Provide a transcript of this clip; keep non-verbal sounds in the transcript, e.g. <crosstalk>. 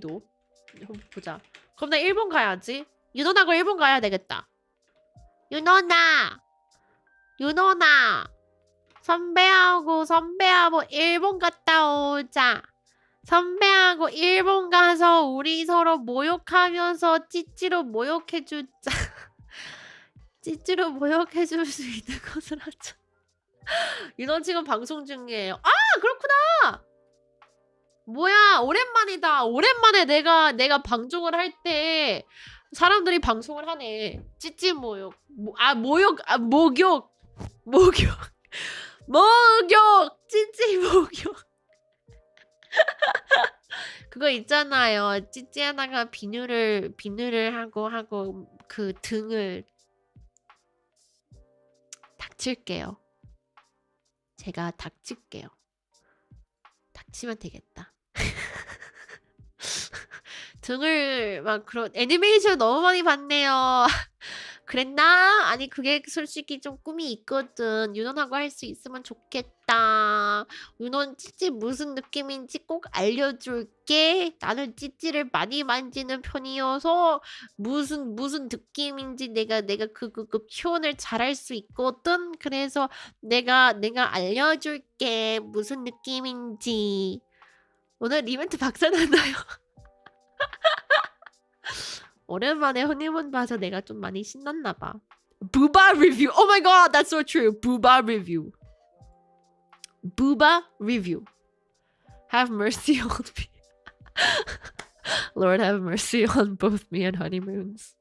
너 한번 보자. 그럼 나 일본 가야지. 윤호나고 일본 가야 되겠다. 윤호나, 윤호나, 선배하고 선배하고 일본 갔다 오자. 선배하고 일본 가서 우리 서로 모욕하면서 찌찌로 모욕해주자. <laughs> 찌찌로 모욕해줄 수 있는 <laughs> 것을 하자. 윤호 지금 방송 중이에요. 아. 뭐야 오랜만이다. 오랜만에 내가 내가 방송을 할 때 사람들이 방송을 하네. 찌찌 모욕. 모, 아 모욕 아 목욕 목욕 <laughs> 목욕 찌찌 목욕. <laughs> 그거 있잖아요. 찌찌 하나가 비누를 비누를 하고 하고 그 등을 닥칠게요. 제가 닥칠게요. 닥치면 되겠다. 등을 막 그런 애니메이션 너무 많이 봤네요. <laughs> 그랬나? 아니 그게 솔직히 좀 꿈이 있거든. 윤원하고 할 수 있으면 좋겠다. 윤원 찌찌 무슨 느낌인지 꼭 알려줄게. 나는 찌찌를 많이 만지는 편이어서 무슨 무슨 느낌인지 내가 내가 그그그 표현을 잘할 수 있거든. 그래서 내가 내가 알려줄게 무슨 느낌인지. 오늘 이벤트 박살났나요? <laughs> 오랜만에 honeymoon 봐서 내가 좀 많이 신났나 봐. 부바 리뷰. Oh my god, that's so true. 부바 리뷰. 부바 리뷰. Have mercy on <laughs> me. Lord have mercy on both me and honeymoons.